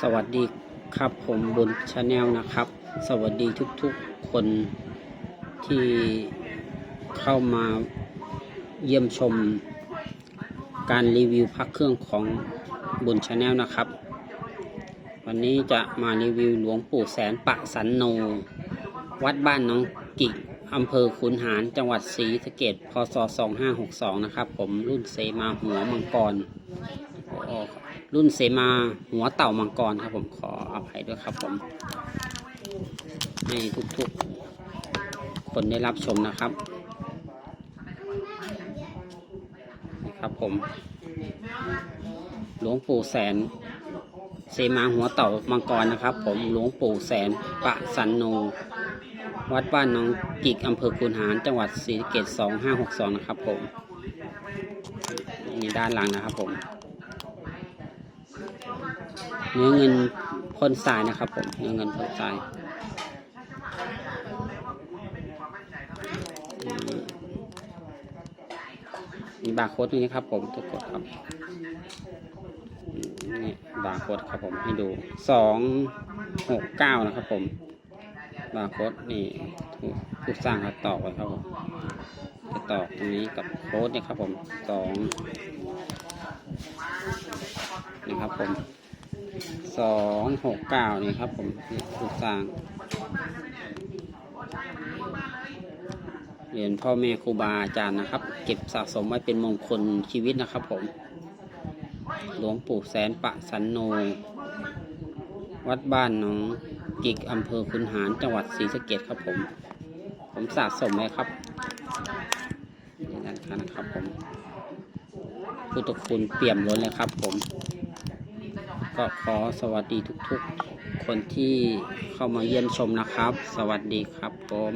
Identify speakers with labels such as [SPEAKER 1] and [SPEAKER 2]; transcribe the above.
[SPEAKER 1] สวัสดีครับผมบนชาแนลนะครับ สวัสดีทุกๆคนที่เข้ามาเยี่ยมชม การรีวิวพักเครื่องของบนชาแนลนะครับ วันนี้จะมารีวิวหลวงปู่แสนปะสันโน วัดบ้านน้องกิกอำเภอขุนหารจังหวัดศรีสะเกดพศ 2562 นะครับ ผมรุ่นเซมาหัวมังกรอ๋อ รุ่นเสมาหัวเต่ามังกรครับผมขออภัยด้วยครับผมให้ทุกๆ คนได้รับชมนะครับนี่ครับผม หลวงปู่แสนเสมาหัวเต่ามังกรนะครับ ผมหลวงปู่แสนปะสันโน วัดบ้านน้องกิกอำเภอคุนหารจังหวัดศรีสะเกษ2562 นะครับผมนี่ด้านหลังนะครับผม เนื้อเงินพ่นทรายนะครับผมเนื้อเงินพ่นทรายมีบาร์โค้ดนี่ครับ ผมทุกคนครับนี่บาร์โค้ดครับผมให้ดูสองหกเก้านะครับ ผมบาร์โค้ดนี่ผู้ผู้สร้างเขาต่อไว้ครับผมจะต่อตรงนี้กับโค้ดเนี่ยครับผมสองนี่ครับผม สองหกเก้านี่ครับผมผู้สร้างเหรียญพ่อแม่ครูบาอาจารย์นะครับ เก็บสะสมไว้เป็นมงคลชีวิตนะครับผม หลวงปู่แสนปะสันโน วัดบ้านหนองกิกอำเภอคุนหารจังหวัดศรีสะเกดครับผม ผมสะสมไว้ครับนี่ด้านข้างนะครับผมพุทธคุณเปี่ยมล้นเลยครับผม ก็ขอสวัสดีทุกๆ คนที่เข้ามาเยี่ยมชมนะครับ สวัสดีครับผม